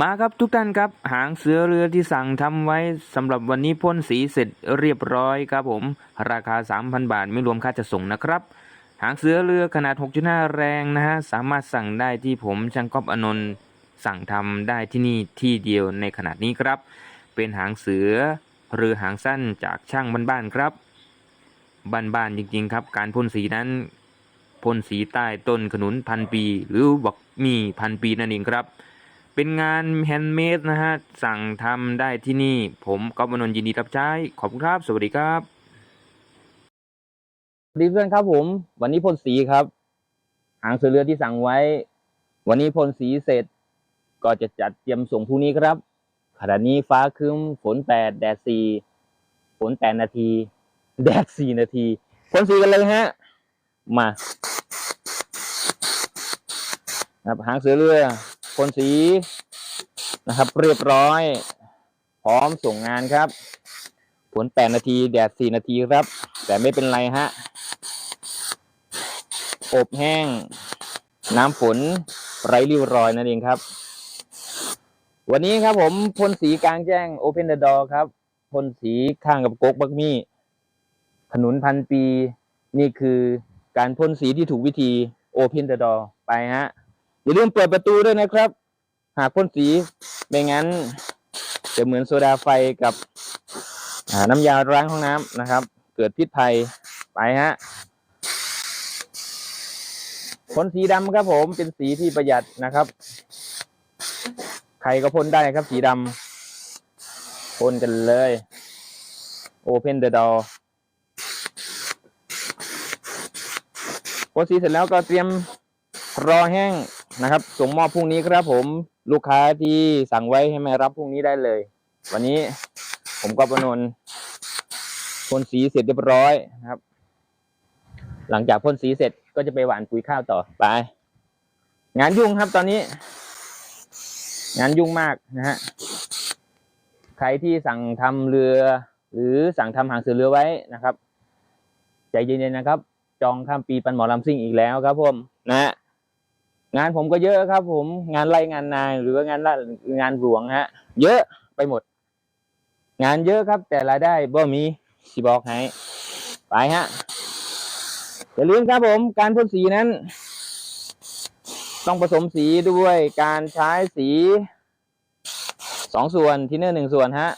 มาครับทุกท่านครับ หางเสือเรือที่สั่งทำไว้สำหรับวันนี้พ่นสีเสร็จเรียบร้อยครับผม ราคา 3,000 บาทไม่รวมค่าจะส่งนะครับ หางเสือเรือขนาด 6.5 แรงนะฮะ สามารถสั่งได้ที่ผมช่างก๊อฟอนนท์สั่งทำได้ที่นี่ที่เดียวในขนาดนี้ครับ เป็นหางเสือเรือหางสั้นจากช่างบ้านๆครับบ้านๆจริงๆครับ การพ่นสีนั้นพ่นสีใต้ต้นขนุนพันปี หรือบอกมีพันปีนั่นเองครับ เป็นงานแฮนด์เมดนะฮะ สั่งทำได้ที่นี่ ผมก๊อฟมนนยินดีรับใช้ ขอบคุณครับ สวัสดีครับ สวัสดีเพื่อนครับผม วันนี้พ่นสีครับ หางเสือเรือที่สั่งไว้ วันนี้พ่นสีเสร็จ ก็จะจัดเตรียมส่งพรุ่งนี้ครับ ขณะนี้ฟ้าครึ้ม ฝนแปดแดดสี่ฝนแปดนาที แดดสี่นาทีพ่นสีกันเลยฮะ มา ครับหางเสือเรือ พ่นสีนะครับ เรียบร้อย พร้อมส่งงานครับฝนแปดนาที แดดสี่นาทีครับ แต่ไม่เป็นไรฮะ อบแห้ง น้ำฝนไร้ริ้วรอยนั่นเองครับ วันนี้ครับผมพ่นสีกลางแจ้ง Open the Door ครับพ่นสีข้างกับก๊กบักมี่ขนุนพันปี นี่คือการพ่นสีที่ถูกวิธี Open the Door ไปฮะ อย่าลืมเปิดประตูด้วยนะครับ หากพ่นสีไม่งั้น จะเหมือนโซดาไฟกับน้ำยาล้างห้องน้ำนะครับ เกิดพิษภัยไปฮะพ่นสีดำครับผมเป็นสีที่ประหยัดนะครับใครก็พ่นได้ครับ สีดำพ่นกันเลย Open the door พ่นสีเสร็จแล้วก็เตรียมรอแห้ง นะครับ ส่งมอบพรุ่งนี้ครับผมลูกค้าที่สั่งไว้ให้มารับพรุ่งนี้ได้เลย วันนี้ผมก็ประนนพ่นสีเสร็จเรียบร้อยนะครับ หลังจากพ่นสีเสร็จก็จะไปหว่านปุ๋ยข้าวต่อไป งานยุ่งครับตอนนี้ งานยุ่งมากนะฮะใครที่สั่งทำเรือ หรือสั่งทำหางเสือเรือไว้นะครับ ใจเย็นๆนะครับ จองข้ามปีปันหมอลำซิ่งอีกแล้วครับผมนะฮะ งานผมก็เยอะครับ ผมงานไรงานนายหรือว่างานละงานหลวงฮะ เยอะไปหมด งานเยอะครับ แต่รายได้บ่มีสิบอกให้ไปฮะอย่าลืมครับผม การพ่นสีนั้น ต้องผสมสีด้วยการใช้สีสองส่วนที่เนอร์หนึ่งส่วนฮะ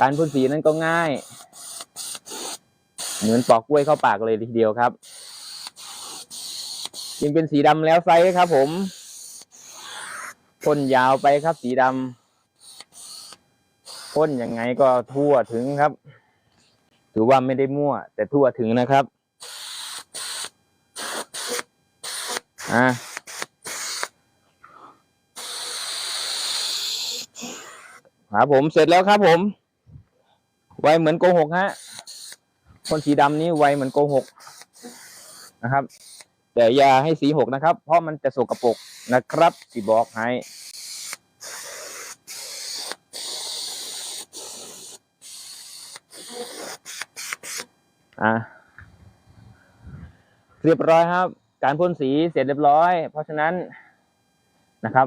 การพ่นสีนั้นก็ง่าย เหมือนปอกกล้วยเข้าปากเลยทีเดียวครับ ยังเป็นสีดำแล้วไซส์ครับ ผมพ่นยาวไปครับ สีดำพ่นยังไงก็ทั่วถึงครับ ถือว่าไม่ได้มั่ว แต่ทั่วถึงนะครับอะครับผมเสร็จแล้วครับผม ไวเหมือนโกหกฮะพ่นสีดำนี้ไวเหมือนโกหกนะครับ แต่อย่าให้สีหกนะครับ เพราะมันจะสกปรกนะครับสีบอกให้อะเรียบร้อยครับ การพ่นสีเสร็จเรียบร้อย เพราะฉะนั้นนะครับ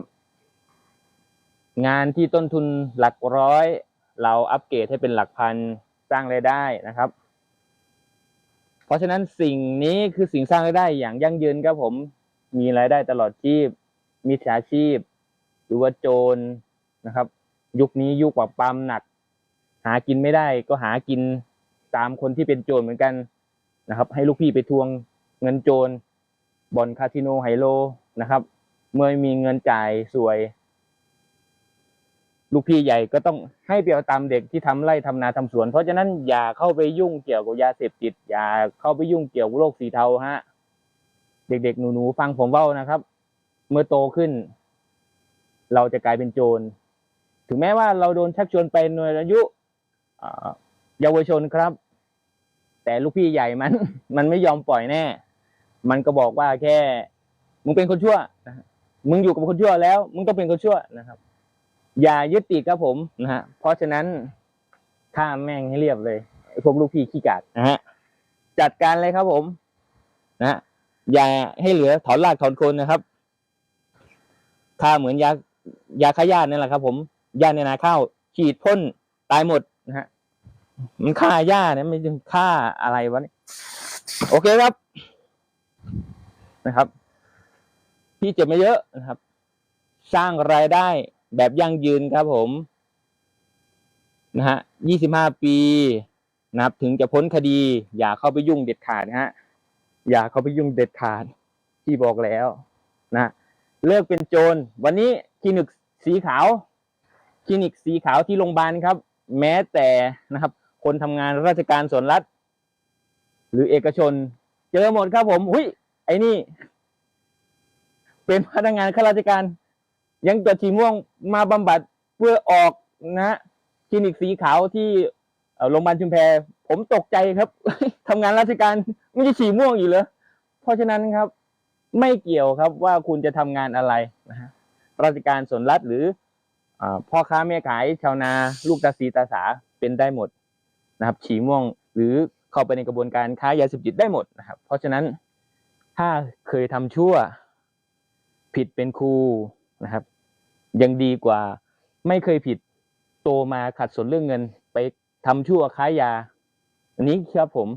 งานที่ต้นทุนหลักร้อย เราอัปเกรดให้เป็นหลักพันสร้างรายได้นะครับ ราะฉะนั้นสิ่งนี้คือสิ่งสร้างรายได้อย่างยั่งยืนครับผมมีรายได้ตลอดชีพ มีสาชีพ หรือว่าโจรนะครับ ยุคนี้ยุคปราบปรามหนัก หากินไม่ได้ก็หากินตามคนที่เป็นโจรเหมือนกันนะครับ ให้ลูกพี่ไปทวงเงินโจรบ่อนคาสิโนไฮโลนะครับ เมื่อมีเงินจ่ายสวย ลูกพี่ใหญ่ก็ต้องให้ไปเอาตามเด็กที่ทำไร่ทำนาทำสวน เพราะฉะนั้นอย่าเข้าไปยุ่งเกี่ยวกับยาเสพติด อย่าเข้าไปยุ่งเกี่ยวกับโรคสีเทาฮะ เด็กๆหนูๆฟังผมเว้านะครับ เมื่อโตขึ้น เราจะกลายเป็นโจร ถึงแม้ว่าเราโดนชักชวนไปในอายุเยาวชนครับ แต่ลูกพี่ใหญ่มัน มันไม่ยอมปล่อยแน่ มันก็บอกว่าแค่ มึงเป็นคนชั่วนะมึงอยู่กับคนชั่วแล้ว มึงต้องเป็นคนชั่วนะครับ อย่ายึดติดครับผมนะฮะเพราะฉะนั้นฆ่าแม่งให้เรียบเลยพวกลูกพี่ขี้กาดนะฮะจัดการเลยครับผม นะฮะอย่าให้เหลือถอนรากถอนโคนนะครับฆ่าเหมือนยายาฆ่าหญ้านั่แหละครับ ผมหญ้าในนาข้าวฉีดพ่นตายหมดนะฮะมันฆ่าหญ้าเนี่ยไม่ใช่ฆ่าอะไรวะเนี่ยโอเคครับนะครับ พี่เจ็บไมาเยอะนะครับ สร้างรายได้ แบบยั่งยืนครับผมนะฮะยี่สิบห้าปีนะครับ ถึงจะพ้นคดี อย่าเข้าไปยุ่งเด็ดขาดนะฮะ อย่าเข้าไปยุ่งเด็ดขาดที่บอกแล้วนะเลิกเป็นโจร วันนี้คลินิกสีขาว คลินิกสีขาวที่โรงพยาบาลครับ แม้แต่นะครับ คนทำงานราชการส่วนรัฐ หรือเอกชน เจอหมดครับผมหุยไอ้นี่ เป็นพนักงานข้าราชการ ยังตัวชีม่วงมาบำบัดเพื่อออกนะคลินิกสีขาวที่โรงพยาบาลชุมแพผมตกใจครับทำงานราชการไม่ใช่ฉีม่วงอยู่เลยเพราะฉะนั้นครับ ไม่เกี่ยวครับว่าคุณจะทำงานอะไรนะฮะราชการส่วนรัฐหรืออพ่อค้าแม่ขายชาวนา ลูกตาสีตาสาเป็นได้หมดนะครับฉีม่วงหรือเข้าไปในกระบวนการค้ายาเสพติดได้หมดนะครับ เพราะฉะนั้นถ้าเคยทำชั่ว ผิดเป็นครูนะครับ ยังดีกว่า ไม่เคยผิดโตมาขัดสนเรื่องเงินไปทำชั่วค้ายา อันนี้ครับผม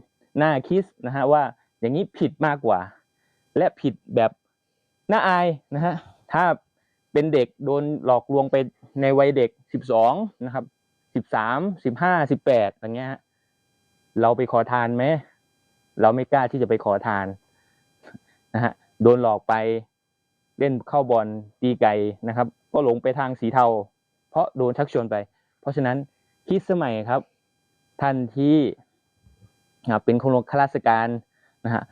น่าคิดนะฮะว่าอย่างนี้ผิดมากกว่า และผิดแบบน่าอายนะฮะถ้าเป็นเด็กโดนหลอกลวงไปในวัยเด็กสิบสองนะครับสิบสามสิบห้าสิบแปดอย่างเงี้ยเราไปขอทานไหมเราไม่กล้าที่จะไปขอทานนะฮะโดนหลอกไป เล่นเข้าบอลตีไก่นะครับ ก็หลงไปทางสีเทา เพราะโดนชักชวนไป เพราะฉะนั้นคิดสมัยครับท่านที่เป็นคนข้าราชการนะฮะ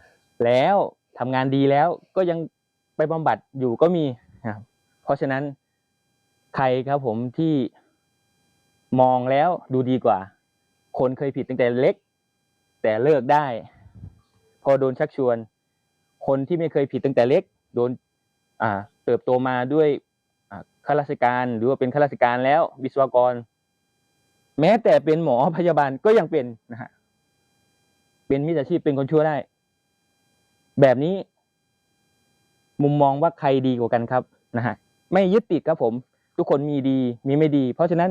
แล้วทำงานดีแล้วก็ยังไปบำบัดอยู่ก็มีนะเพราะฉะนั้นใครครับผมที่มองแล้วดูดีกว่า คนเคยผิดตั้งแต่เล็ก แต่เลิกได้ พอโดนชักชวน คนที่ไม่เคยผิดตั้งแต่เล็ก โดน เติบโตมาด้วยข้าราชการหรือว่าเป็นข้าราชการแล้ว วิศวกร แม้แต่เป็นหมอพยาบาลก็ยังเป็นนะฮะเป็นมิจฉาชีพเป็นคนชั่วได้ แบบนี้ มุมมองว่าใครดีกว่ากันครับนะฮะไม่ยึดติดครับผม ทุกคนมีดีมีไม่ดี เพราะฉะนั้น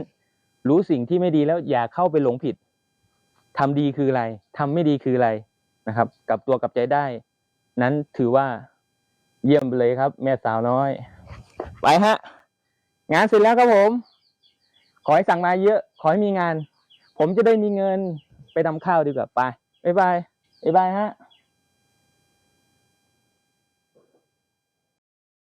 รู้สิ่งที่ไม่ดีแล้วอย่าเข้าไปหลงผิดทำดีคืออะไรทำไม่ดีคืออะไรนะครับกลับตัวกลับใจได้ นั้นถือว่า เยี่ยมไปเลยครับ แม่สาวน้อย ไปฮะ งานเสร็จแล้วครับผม ขอให้สั่งมาเยอะ ขอให้มีงาน ผมจะได้มีเงินไปทำข้าวดีกว่าไปบ๊ายบายบ๊ายบายฮะ